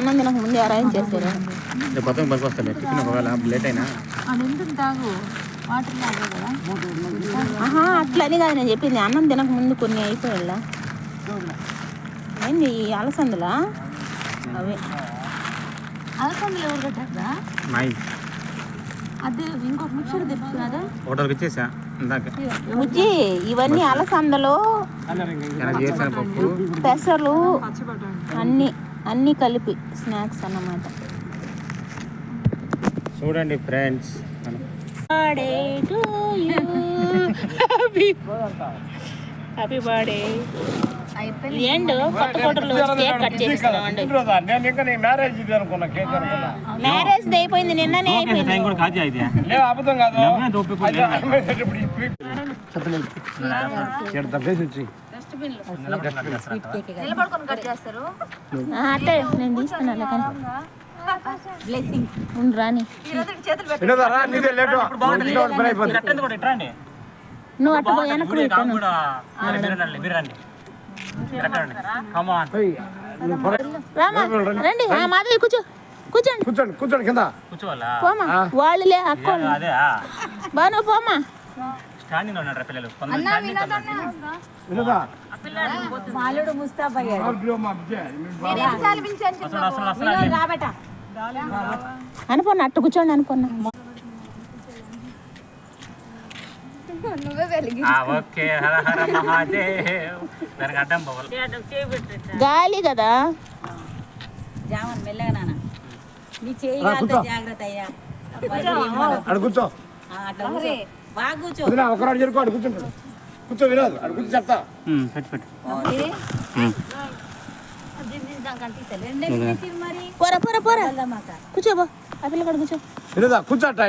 అన్నం తినక ముందే అరేంజ్ చేశారు కొత్తగా పనికి వస్తాను టిఫిన్ ఒకవేళ లేట్ అయినా. ఆహా అట్లా అని కాదు నేను చెప్పింది. అన్నం తినక ముందు కొన్ని అయిపోయాళ్ళ ఏంది ఈ అలసందులా? అవి. అలసందలు ఎవరు కట్టారా అది ఇంకొక హోటల్కి ఇచ్చేసా బుజ్జి ఇవన్నీ అలసందలో పెసలు అన్నీ. అన్నీ కలిపి స్నాక్స్ అన్నమాట. చూడండి ఫ్రెండ్స్. Happy birthday ఏండు? కొత్త కోటర్లు కేక్ కట్ చేస్తున్నామండి నేను ఇంకా నీ మ్యారేజ్ ఇది అనుకున్నా కేక్ అనుకున్నా. మ్యారేజ్ అయిపోయింది నిన్ననే అయిపోయింది. కూడా కాదు అయితే లేదు అబద్ధం కాదు. దొప్పి అయితే ఇప్పుడు ఈ పీక్ ఇక్కడ తప్పేసి వచ్చి అట్లే నేను కానీ. రాని. నువ్వు రండి ఆ, మాధవి కూర్చో. కూర్చోండి. కూర్చోండి కూర్చోండి కింద. కూర్చోవాలా? పోమా వాళ్ళులే అక్క బాను పోమా. స్టాండింగ్లో పిల్లలు. ఉన్నారు. మాలుడు రాబెట. అనుకున్నా అట్టు కూర్చోండి అనుకున్నా ఆ, ఓకే హర హర మహాదేవ్. దానికి అడ్డం పోవాలి. గాలి కదా? జామన్ మెల్లగా నాన్న. నీ చేయి. జాగ్రత్త అయ్యా. అట్లా ఒకరాడు చేరుకో అడు కూర్చుంటాడు. కూర్చో వినోద్ అడు కూర్చో చెప్తా. పోరా పోరా పోరా. కూర్చోబో ఆ పిల్ల కూడా కూర్చో. వినోదా కూర్చోట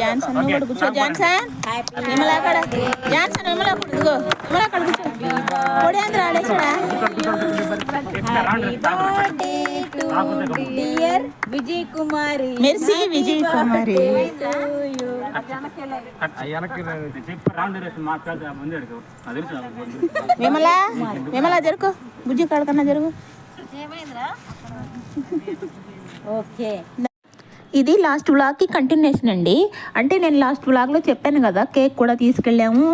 జాన్సన్ నువ్వు కూడా కూర్చో. జాన్సన్ విమలా జాన్సన్ కూర్చో. పొడి అందరూ ఆడేసాడా డియర్ విజయ్ కుమారి మెర్సీ విజయ్ కుమారి. విమలా విమలా జరుగు. బుజ్జి కాడకన్నా జరుగు. ఓకే. ఇది లాస్ట్ వ్లాగ్కి కంటిన్యూషన్ అండి. అంటే నేను లాస్ట్ వ్లాగ్లో చెప్పాను కదా కేక్ కూడా తీసుకెళ్ళాము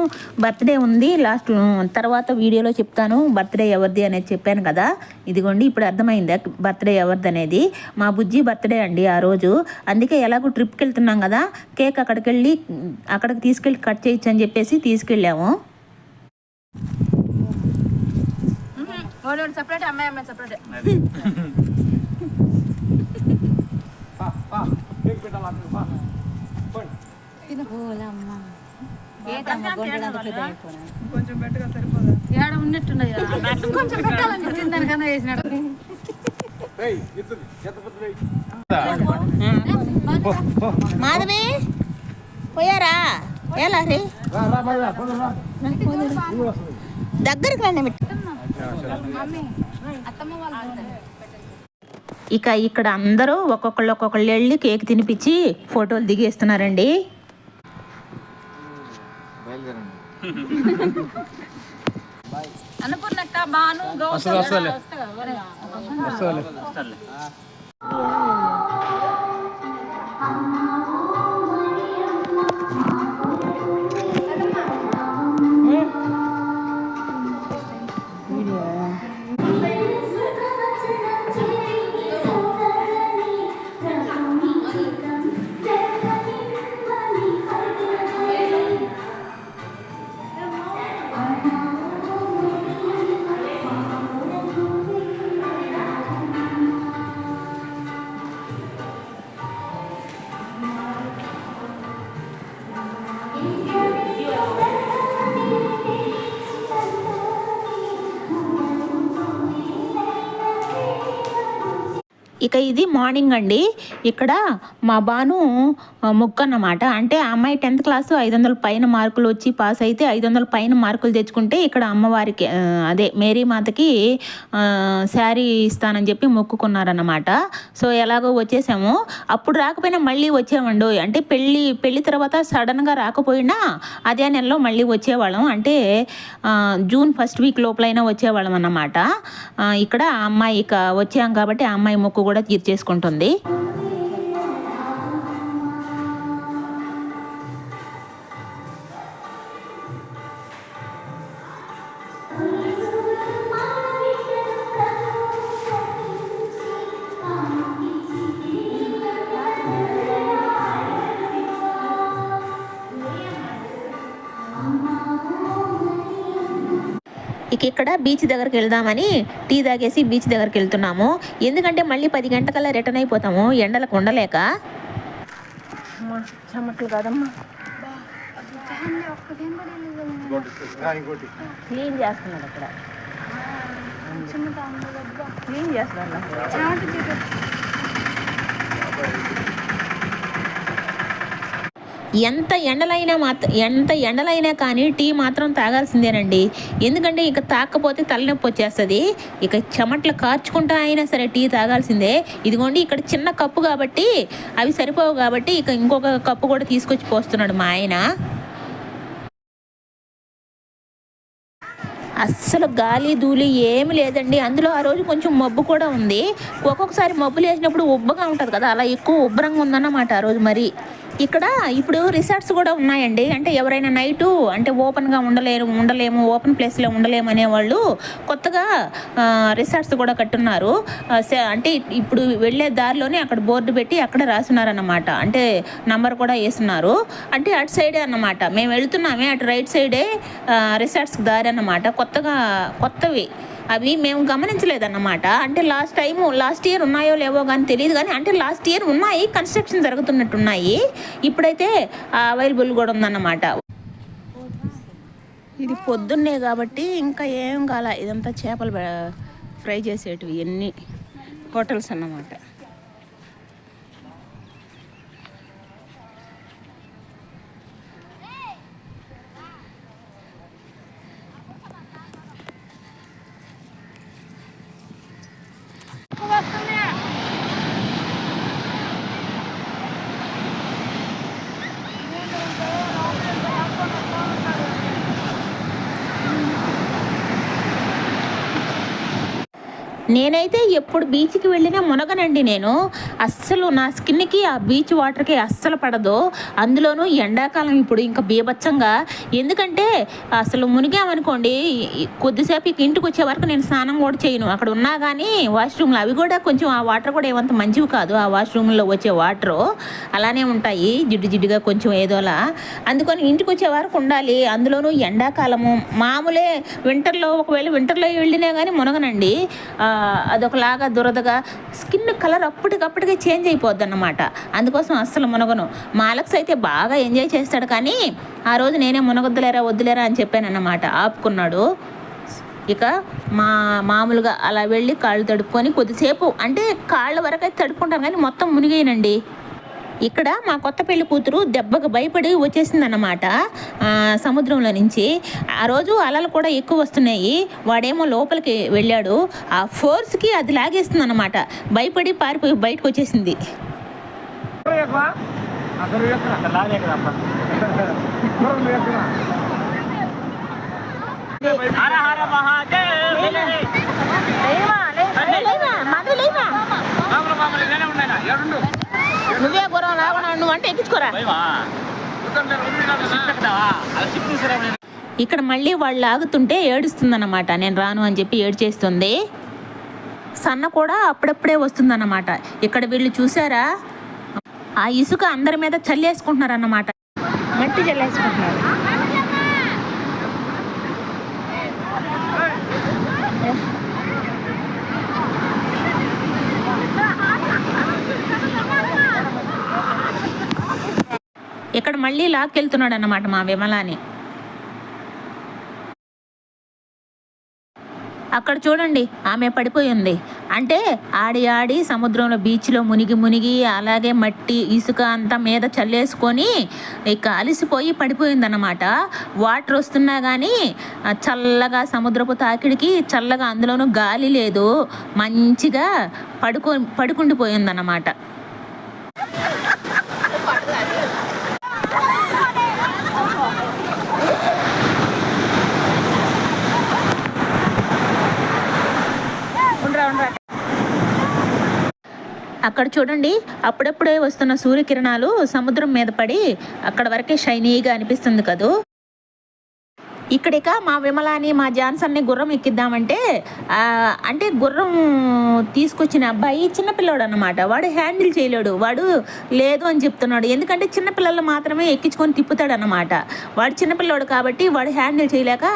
బర్త్డే ఉంది లాస్ట్ తర్వాత వీడియోలో చెప్తాను బర్త్డే ఎవరిది అనేది చెప్పాను కదా. ఇదిగోండి ఇప్పుడు అర్థమైంది బర్త్డే ఎవరిది అనేది. మా బుజ్జి బర్త్డే అండి ఆ రోజు. అందుకే ఎలాగో ట్రిప్కి వెళ్తున్నాం కదా కేక్ అక్కడికి వెళ్ళి అక్కడికి తీసుకెళ్ళి కట్ చేయొచ్చు అని చెప్పేసి తీసుకెళ్ళాము. సపరేట్ అమ్మాయి అమ్మాయి సపరేట్ ఏడ ఉన్నట్టున్నది కొంచెం పెట్టాలనిపించింది దానికన్నా వేసినాడు మాధవి పోయారా ఎలా రే దగ్గరికి రండి మిట్ట. ఇక ఇక్కడ అందరూ ఒక్కొక్కళ్ళు ఒక్కొక్కళ్ళు వెళ్ళి కేక్ తినిపించి ఫోటోలు దిగేస్తున్నారండి. అనుకున్నక్క బాను ఇక ఇది మార్నింగ్ అండి. ఇక్కడ మా బాను ముక్క అన్నమాట అంటే ఆ అమ్మాయి టెన్త్ క్లాస్ ఐదు వందల పైన మార్కులు వచ్చి పాస్ అయితే ఐదు వందల పైన మార్కులు తెచ్చుకుంటే ఇక్కడ అమ్మవారికి అదే మేరీ మాతకి శారీ ఇస్తానని చెప్పి మొక్కుకున్నారన్నమాట. సో ఎలాగో వచ్చేసాము. అప్పుడు రాకపోయినా మళ్ళీ వచ్చామండు అంటే పెళ్ళి పెళ్ళి తర్వాత సడన్గా రాకపోయినా అదే నెలలో మళ్ళీ వచ్చేవాళ్ళం. అంటే జూన్ ఫస్ట్ వీక్ లోపలైనా వచ్చేవాళ్ళం అన్నమాట ఇక్కడ అమ్మాయి ఇక వచ్చాం కాబట్టి ఆ అమ్మాయి మొక్కు కూడా తీర్చేసుకుంటుంది. ఇక్కడ బీచ్ దగ్గరికి వెళ్దామని టీ తాగేసి బీచ్ దగ్గరికి వెళ్తున్నాము. ఎందుకంటే మళ్ళీ పది గంటకల్లా రిటర్న్ అయిపోతాము. ఎండలకు ఉండలేక చెమట్లు కదమ్మా. క్లీన్ చేస్తున్నాడు అక్కడ. క్లీన్ చేస్తున్నాడు ఎంత ఎండలైనా మాత్రం ఎంత ఎండలైనా కానీ టీ మాత్రం తాగాల్సిందేనండి. ఎందుకంటే ఇక తాకపోతే తలనొప్పి వచ్చేస్తుంది. ఇక చెమట్లు కార్చుకుంటా అయినా సరే టీ తాగాల్సిందే. ఇదిగోండి ఇక్కడ చిన్న కప్పు కాబట్టి అవి సరిపోవు కాబట్టి ఇక ఇంకొక కప్పు కూడా తీసుకొచ్చి పోస్తున్నాడు మా ఆయన. అస్సలు గాలి ధూళి ఏమి లేదండి. అందులో ఆ రోజు కొంచెం మబ్బు కూడా ఉంది. ఒక్కొక్కసారి మబ్బు లేచినప్పుడు ఉబ్బగా ఉంటుంది కదా అలా ఎక్కువ ఉబ్బరంగా ఉందన్నమాట ఆ రోజు మరి. ఇక్కడ ఇప్పుడు రిసార్ట్స్ కూడా ఉన్నాయండి. అంటే ఎవరైనా నైటు అంటే ఓపెన్గా ఉండలేరు ఉండలేము ఓపెన్ ప్లేస్లో ఉండలేము అనేవాళ్ళు కొత్తగా రిసార్ట్స్ కూడా కట్టున్నారు. స- అంటే ఇప్పుడు వెళ్ళే దారిలోనే అక్కడ బోర్డు పెట్టి అక్కడ రాసున్నారన్నమాట అంటే నంబర్ కూడా వేస్తున్నారు. అంటే అటు సైడే అన్నమాట. మేము వెళ్తున్నామే అటు రైట్ సైడే రిసార్ట్స్కి దారి అన్నమాట. కొత్తగా కొత్తవి. అవి మేము గమనించలేదన్నమాట. అంటే లాస్ట్ టైము లాస్ట్ ఇయర్ ఉన్నాయో లేవో కానీ తెలియదు కానీ అంటే లాస్ట్ ఇయర్ ఉన్నాయి కన్స్ట్రక్షన్ జరుగుతున్నట్టున్నాయి. ఇప్పుడైతే అవైలబుల్ కూడా ఉందన్నమాట. ఇది పొద్దున్నే కాబట్టి ఇంకా ఏం కాల ఇదంతా చేపలు ఫ్రై చేసేటివి ఎన్ని హోటల్స్ అన్నమాట. నేనైతే ఎప్పుడు బీచ్కి వెళ్ళినా మునగనండి నేను. అస్సలు నా స్కిన్కి ఆ బీచ్ వాటర్కి అస్సలు పడదు. అందులోనూ ఎండాకాలం ఇప్పుడు ఇంకా బీభత్సంగా. ఎందుకంటే అసలు మునిగామనుకోండి కొద్దిసేపు ఇంటికి వచ్చే వరకు నేను స్నానం కూడా చేయను. అక్కడ ఉన్నా కానీ వాష్రూమ్లో అవి కూడా కొంచెం ఆ వాటర్ కూడా ఏమంత మంచివి కాదు. ఆ వాష్రూమ్లో వచ్చే వాటరు అలానే ఉంటాయి. జిడ్డు జిడ్డుగా కొంచెం ఏదోలా అందుకని ఇంటికి వచ్చే వరకు ఉండాలి. అందులోనూ ఎండాకాలము. మామూలే వింటర్లో ఒకవేళ వింటర్లో వెళ్ళినా కానీ మునగనండి. ఆ, అదొకలాగా దురదగా స్కిన్ కలర్ అప్పటికప్పటికే చేంజ్ అయిపోద్ది అన్నమాట అందుకోసం అస్సలు మునగను. మాలక్స్ అయితే బాగా ఎంజాయ్ చేస్తాడు కానీ ఆ రోజు నేనే మునగొద్దులేరా వద్దులేరా అని చెప్పాను అన్నమాట ఆపుకున్నాడు. ఇక మా మామూలుగా అలా వెళ్ళి కాళ్ళు తడుపుకొని కొద్దిసేపు అంటే కాళ్ళ వరకు అయితే తడుపుకుంటాం కానీ మొత్తం మునిగేయనండి ఇక్కడ మా కొత్త పెళ్ళి కూతురు దెబ్బకు భయపడి వచ్చేసిందన్నమాట సముద్రంలో నుంచి ఆ రోజు అలలు కూడా ఎక్కువ వస్తున్నాయి వాడేమో లోపలికి వెళ్ళాడు ఆ ఫోర్స్కి అది లాగేస్తుంది అనమాట భయపడి పారిపోయి బయటకు వచ్చేసింది హర హర మహాదేవ్ మామూలు మామూలు నేనే ఉన్నాయినా ఏడుండు నువ్వే గురం లాగా నువ్వు అంటే ఎక్కించుకోరా ఇక్కడ మళ్ళీ వాళ్ళు ఆగుతుంటే ఏడుస్తుందన్నమాట. నేను రాను అని చెప్పి ఏడ్చేస్తుంది. సన్న కూడా అప్పుడప్పుడే వస్తుందన్నమాట. ఇక్కడ వీళ్ళు చూసారా? ఆ ఇసుక అందరి మీద చల్లేసుకుంటున్నారన్నమాట. మట్టి చల్లేసుకుంటున్నారు. ఇక్కడ మళ్ళీ లాక్కెళ్తున్నాడు అన్నమాట మా విమలాని. అక్కడ చూడండి ఆమె పడిపోయింది అంటే ఆడి ఆడి సముద్రంలో బీచ్లో మునిగి మునిగి అలాగే మట్టి ఇసుక అంతా మీద చల్లేసుకొని ఇక అలిసిపోయి పడిపోయిందన్నమాట. వాటర్ వస్తున్నా కానీ చల్లగా సముద్రపు తాకిడికి చల్లగా అందులోనూ గాలి లేదు. మంచిగా పడుకో పడుకుండిపోయిందన్నమాట. అక్కడ చూడండి అప్పుడప్పుడే వస్తున్న సూర్యకిరణాలు సముద్రం మీద పడి అక్కడ వరకే షైనీగా అనిపిస్తుంది కదూ. ఇక్కడిక మా విమలాని మా జాన్సన్ని గుర్రం ఎక్కిద్దామంటే అంటే గుర్రం తీసుకొచ్చిన అబ్బాయి చిన్నపిల్లాడు అనమాట వాడు హ్యాండిల్ చేయలేడు. వాడు లేదు అని చెప్తున్నాడు. ఎందుకంటే చిన్నపిల్లలు మాత్రమే ఎక్కించుకొని తిప్పుతాడు అనమాట వాడు చిన్నపిల్లాడు కాబట్టి వాడు హ్యాండిల్ చేయలేక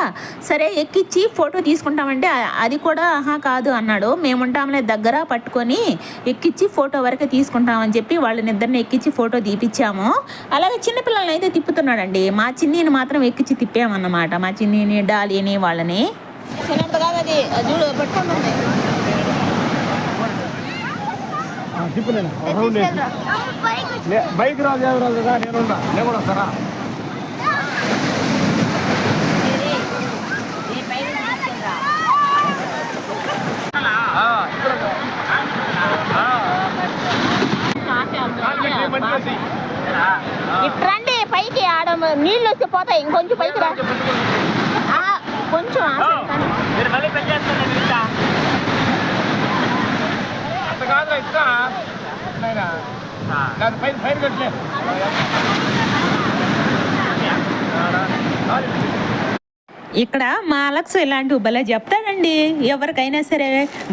సరే ఎక్కించి ఫోటో తీసుకుంటామంటే అది కూడా ఆహా కాదు అన్నాడు. మేముంటాంలే దగ్గర పట్టుకొని ఎక్కించి ఫోటో వరకే తీసుకుంటామని చెప్పి వాళ్ళని ఇద్దరిని ఎక్కించి ఫోటో తీపిచ్చాము. అలాగే చిన్నపిల్లల్ని అయితే తిప్పుతున్నాడండి. మా చిన్నీని మాత్రం ఎక్కించి తిప్పామన్నమాట. మా చిన్నీని డాలీని వాళ్ళని. బైక్ రాదు ఎవరు రాదు కదా నేను ఉన్నా. నేను కూడా వస్తారా ఆ, పైకి ఆడ నీళ్ళు వస్తే పోతాయి. ఇంకొంచెం పైకి రా. ఆ, కొంచెం పైన పైన కట్టలే. ఇక్కడ మా అలక్స్ ఇలాంటి భలే చెప్తాడండి. ఎవరికైనా సరే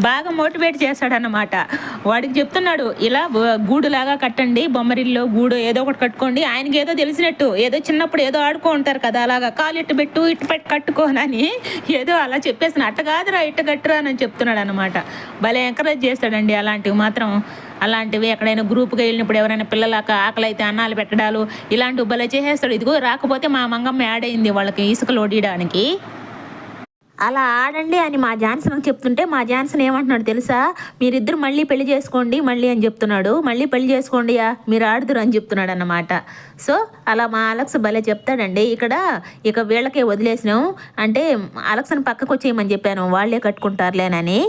బాగా మోటివేట్ చేస్తాడనమాట వాడికి చెప్తున్నాడు ఇలా గూడులాగా కట్టండి బొమ్మరిల్లో గూడు ఏదో ఒకటి కట్టుకోండి. ఆయనకి ఏదో తెలిసినట్టు ఏదో చిన్నప్పుడు ఏదో ఆడుకో ఉంటారు కదా అలాగా కాలు ఇట్టు పెట్టు ఇట్టు పెట్టి కట్టుకోనని ఏదో అలా చెప్పేసిన. అట్ట కాదురా ఇట్ట కట్టురా అని చెప్తున్నాడు అనమాట భలే ఎంకరేజ్ చేస్తాడండి అలాంటివి మాత్రం. అలాంటివి ఎక్కడైనా గ్రూప్గా వెళ్ళినప్పుడు ఎవరైనా పిల్లలకు ఆకలి అయితే అన్నాలు పెట్టడాలు ఇలాంటివి భలే చేసేస్తాడు. ఇదిగో రాకపోతే మా మంగమ్మ యాడ్ అయింది వాళ్ళకి ఇసుకలు ఒడియడానికి అలా ఆడండి అని మా జాన్సన్ చెప్తుంటే మా జాన్సన్ ఏమంటున్నాడు తెలుసా? మీరిద్దరు మళ్ళీ పెళ్ళి చేసుకోండి మళ్ళీ అని చెప్తున్నాడు. మళ్ళీ పెళ్ళి చేసుకోండి మీరు ఆడుదురు అని చెప్తున్నాడు అన్నమాట. సో అలా మా అలక్స్ భలే చెప్తాడండి. ఇక్కడ ఇక వీళ్ళకే వదిలేసినాం. అంటే అలక్స్ని పక్కకు వచ్చేయమని చెప్పాను. వాళ్ళే కట్టుకుంటారులేనని.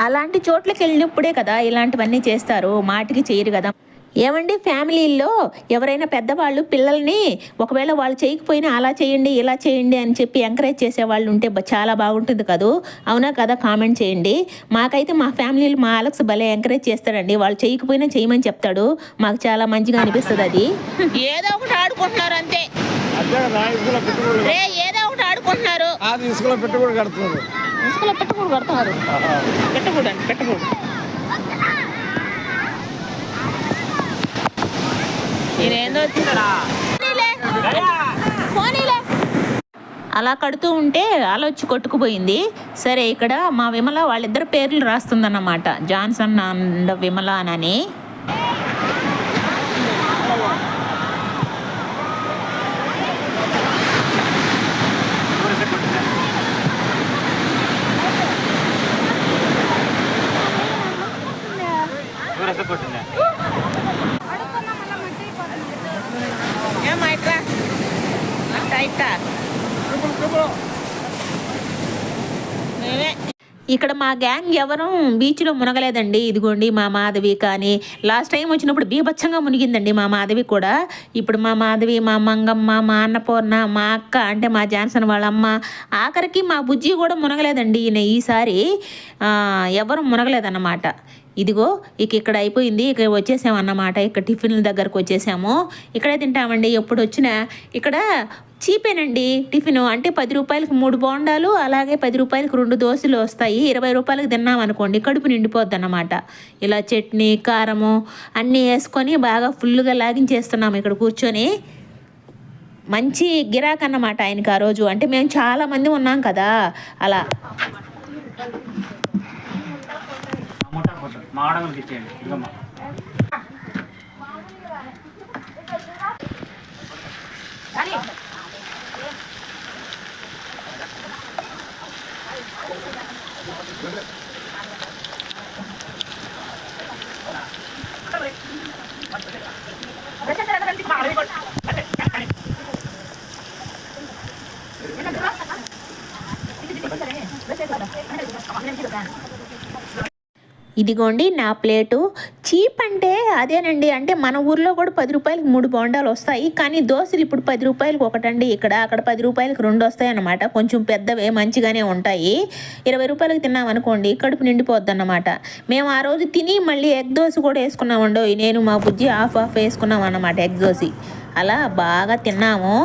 అలాంటి చోట్లకి వెళ్ళినప్పుడే కదా ఇలాంటివన్నీ చేస్తారు. మాటికి చేయరు కదా. ఏమండి ఫ్యామిలీల్లో ఎవరైనా పెద్దవాళ్ళు పిల్లల్ని ఒకవేళ వాళ్ళు చేయకపోయినా అలా చేయండి ఇలా చేయండి అని చెప్పి ఎంకరేజ్ చేసే వాళ్ళు ఉంటే బ- చాలా బాగుంటుంది కదూ? అవునా కదా? కామెంట్ చేయండి. మాకైతే మా ఫ్యామిలీలో మా అలక్స్ భలే ఎంకరేజ్ చేస్తాడండి వాళ్ళు చేయకపోయినా చేయమని చెప్తాడు. మాకు చాలా మంచిగా అనిపిస్తుంది అది. ఏదో ఒకటి ఆడుకుంటున్నారు అంతే. ఏదో ఒకటి ఆడుకుంటున్నారు. ఇసుకలో పెట్టుకోడు కడుతున్నారు. ఇసుకలో పెట్టకూడదు కడుతున్నారు పెట్టకూడదు పెట్టకూడదు నేనేందో అలా కడుతూ ఉంటే అలొచ్చి కొట్టుకుపోయింది. సరే ఇక్కడ మా విమల వాళ్ళిద్దరు పేర్లు రాస్తుందన్నమాట. జాన్సన్ అండ్ విమల అని మా గ్యాంగ్ ఎవరూ బీచ్లో మునగలేదండి. ఇదిగోండి మా మాధవి కానీ లాస్ట్ టైం వచ్చినప్పుడు బీభత్సంగా మునిగిందండి మా మాధవి కూడా. ఇప్పుడు మా మాధవి మా మంగమ్మ మా అన్నపూర్ణ మా అక్క అంటే మా జాన్సన్ వాళ్ళ అమ్మ ఆఖరికి మా బుజ్జి కూడా మునగలేదండి ఈయన ఈసారి. ఎవరు మునగలేదన్నమాట. ఇదిగో ఇక ఇక్కడ అయిపోయింది ఇక వచ్చేసామన్నమాట ఇక్కడ టిఫిన్ల దగ్గరకు వచ్చేసాము. ఇక్కడే తింటామండి. ఎప్పుడు వచ్చినా ఇక్కడ చీపేనండి టిఫిన్. అంటే పది రూపాయలకి మూడు బోండాలు అలాగే పది రూపాయలకి రెండు దోశలు వస్తాయి. ఇరవై రూపాయలకి తిన్నాం అనుకోండి కడుపు నిండిపోద్ది అన్నమాట ఇలా చట్నీ కారము అన్నీ వేసుకొని బాగా ఫుల్గా లాగించేస్తున్నాము ఇక్కడ కూర్చొని. మంచి గిరాక్ అన్నమాట ఆయనకి ఆ రోజు. అంటే మేము చాలా మంది ఉన్నాం కదా. అలా. ముఠా ఫోటో మా ఆడవాళ్ళకి ఇదిగోండి నా ప్లేటు. చీప్ అంటే అదేనండి అంటే మన ఊర్లో కూడా పది రూపాయలకి మూడు బోండాలు వస్తాయి. కానీ దోశలు ఇప్పుడు పది రూపాయలకి ఒకటండి ఇక్కడ అక్కడ పది రూపాయలకు రెండు వస్తాయి అన్నమాట. కొంచెం పెద్దవే మంచిగానే ఉంటాయి. ఇరవై రూపాయలకు తిన్నాం అనుకోండి కడుపు నిండిపోద్ది అన్నమాట మేము ఆ రోజు తిని మళ్ళీ ఎగ్ దోశ కూడా వేసుకున్నామండో నేను మా బుజ్జి హాఫ్ హాఫ్ వేసుకున్నాం అన్నమాట ఎగ్ దోశ. అలా బాగా తిన్నాము.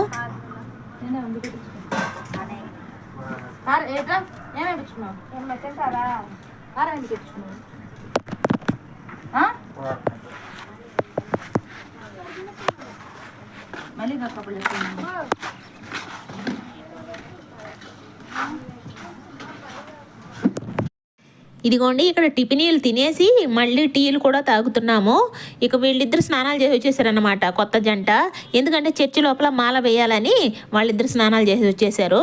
ఏమేమి తెచ్చుకున్నావు తింటారా ఆరా ఎందుకు తెచ్చుకున్నావు మళ్ళీ నా కబుర్లు ఇదిగోండి ఇక్కడ టిఫినీలు తినేసి మళ్ళీ టీలు కూడా తాగుతున్నాము. ఇక వీళ్ళిద్దరు స్నానాలు చేసి వచ్చేసారనమాట కొత్త జంట. ఎందుకంటే చర్చి లోపల మాల వేయాలని వాళ్ళిద్దరు స్నానాలు చేసి వచ్చేసారు.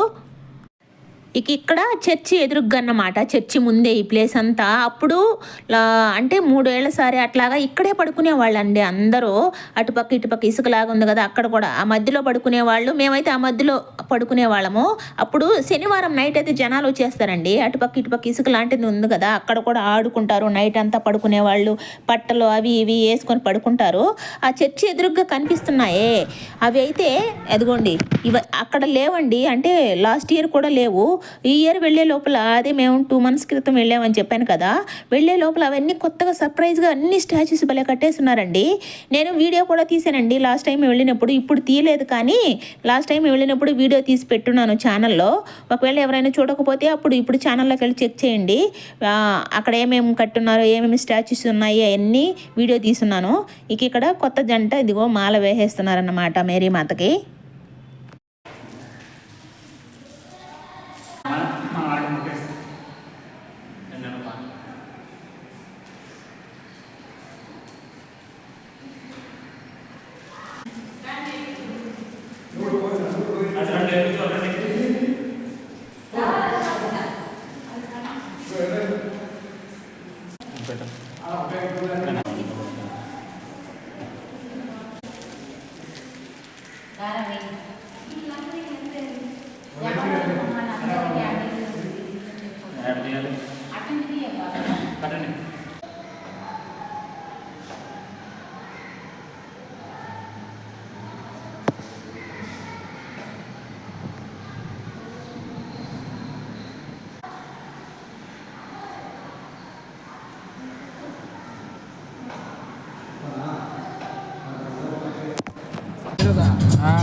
ఇక ఇక్కడ చర్చి ఎదురుగ్గా అన్నమాట చర్చి ముందే ఈ ప్లేస్ అంతా. అప్పుడు లా- అంటే మూడేళ్ళ సారి అట్లాగా ఇక్కడే పడుకునే వాళ్ళండి అందరూ. అటుపక్క ఇటుపక్క ఇసుకలాగా ఉంది కదా అక్కడ కూడా. ఆ మధ్యలో పడుకునే వాళ్ళు మేమైతే ఆ మధ్యలో పడుకునే వాళ్ళము అప్పుడు శనివారం నైట్ అయితే జనాలు వచ్చేస్తారండి. అటుపక్క ఇటుపక్క ఇసుక లాంటిది ఉంది కదా అక్కడ కూడా ఆడుకుంటారు. నైట్ అంతా పడుకునే వాళ్ళు పట్టలు అవి ఇవి వేసుకొని పడుకుంటారు. ఆ చర్చి ఎదురుగ్గా కనిపిస్తున్నాయే. అవి అయితే అదిగోండి ఇవ అక్కడ లేవండి. అంటే లాస్ట్ ఇయర్ కూడా లేవు. ఈ ఇయర్ వెళ్ళే లోపల అదే మేము టూ మంత్స్ క్రితం వెళ్ళామని చెప్పాను కదా వెళ్ళే లోపల అవన్నీ కొత్తగా సర్ప్రైజ్గా అన్ని స్టాచ్యూస్ భలే కట్టేస్తున్నారండి. నేను వీడియో కూడా తీసానండి లాస్ట్ టైం వెళ్ళినప్పుడు ఇప్పుడు తీయలేదు కానీ లాస్ట్ టైం వెళ్ళినప్పుడు వీడియో తీసి పెట్టున్నాను ఛానల్లో ఒకవేళ ఎవరైనా చూడకపోతే అప్పుడు ఇప్పుడు ఛానల్లోకి వెళ్ళి చెక్ చేయండి. అక్కడ ఏమేమి కట్టున్నారో ఏమేమి స్టాచ్యూస్ ఉన్నాయి అవన్నీ వీడియో తీసున్నాను ఇక ఇక్కడ కొత్త జంట ఇదిగో మాల వేసేస్తున్నారన్నమాట మేరీ మాతకి.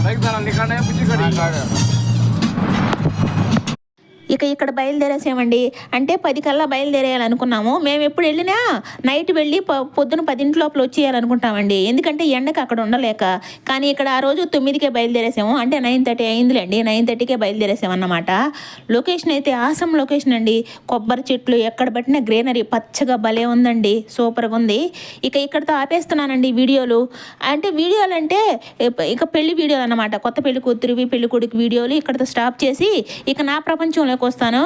రైట్ సార్ ఇక్కడ బుజ్జి కడి ఇక ఇక్కడ బయలుదేరేసామండి అంటే పది కల్లా బయలుదేరేయాలనుకున్నాము. మేము ఎప్పుడు వెళ్ళినా నైట్ వెళ్ళి పొ- పొద్దున పదింటి లోపల వచ్చేయాలనుకుంటామండి. ఎందుకంటే ఎండకి అక్కడ ఉండలేక. కానీ ఇక్కడ ఆ రోజు తొమ్మిదికే బయలుదేరేసాము. అంటే నైన్ థర్టీ అయిందిలేండి. నైన్ థర్టీకే బయలుదేరేసామన్నమాట. లొకేషన్ అయితే ఆసం లొకేషన్ అండి. కొబ్బరి చెట్లు ఎక్కడ పట్టిన గ్రీనరీ పచ్చగా భలే ఉందండి. సూపర్గా ఉంది. ఇక ఇక్కడతో ఆపేస్తున్నానండి వీడియోలు. అంటే వీడియోలు అంటే ఇక- పెళ్ళి వీడియోలు అన్నమాట కొత్త పెళ్ళి కూతురివి పెళ్ళి కొడుకు వీడియోలు ఇక్కడతో స్టాప్ చేసి ఇక నా ప్రపంచంలోకి తీసుకొస్తాను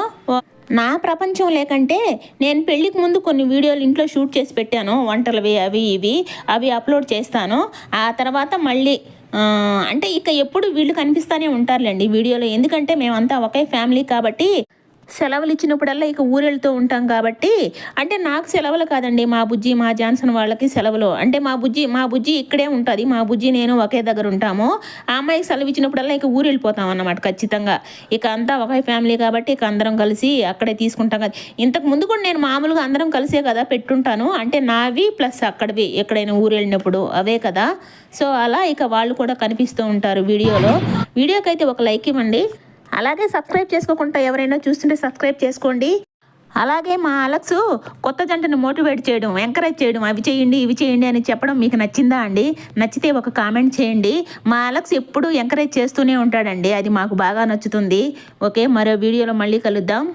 నా ప్రపంచం లేకంటే నేను పెళ్ళికి ముందు కొన్ని వీడియోలు ఇంట్లో షూట్ చేసి పెట్టాను. వంటలవి అవి ఇవి అవి అప్లోడ్ చేస్తాను. ఆ తర్వాత మళ్ళీ అంటే ఇక ఎప్పుడు వీళ్ళు కనిపిస్తూనే ఉంటారులేండి వీడియోలో. ఎందుకంటే మేమంతా ఒకే ఫ్యామిలీ కాబట్టి సెలవులు ఇచ్చినప్పుడల్లా ఇక ఊరెళ్తూ ఉంటాం కాబట్టి అంటే నాకు సెలవులు కాదండి. మా బుజ్జి మా జాన్సన్ వాళ్ళకి సెలవులు. అంటే మా బుజ్జి మా బుజ్జి ఇక్కడే ఉంటుంది. మా బుజ్జి నేను ఒకే దగ్గర ఉంటాము. ఆ అమ్మాయికి సెలవు ఇచ్చినప్పుడల్లా ఇక ఊరు వెళ్ళిపోతాం అన్నమాట ఖచ్చితంగా. ఇక అంతా ఒకే ఫ్యామిలీ కాబట్టి ఇక అందరం కలిసి అక్కడే తీసుకుంటాం కదా. ఇంతకు ముందు కూడా నేను మామూలుగా అందరం కలిసే కదా పెట్టుంటాను. అంటే నావి ప్లస్ అక్కడివి ఎక్కడైనా ఊరు వెళ్ళినప్పుడు అవే కదా. సో అలా ఇక వాళ్ళు కూడా కనిపిస్తూ ఉంటారు వీడియోలో. వీడియోకి అయితే ఒక లైక్ ఇవ్వండి. అలాగే సబ్స్క్రైబ్ చేసుకోకుండా ఎవరైనా చూస్తుంటే సబ్స్క్రైబ్ చేసుకోండి. అలాగే మా అలక్స్ కొత్త జంటను మోటివేట్ చేయడం ఎంకరేజ్ చేయడం అవి చేయండి ఇవి చేయండి అని చెప్పడం మీకు నచ్చిందా అండి? నచ్చితే ఒక కామెంట్ చేయండి. మా అలక్స్ ఎప్పుడూ ఎంకరేజ్ చేస్తూనే ఉంటాడండి. అది మాకు బాగా నచ్చుతుంది. ఓకే మరో వీడియోలో మళ్ళీ కలుద్దాం.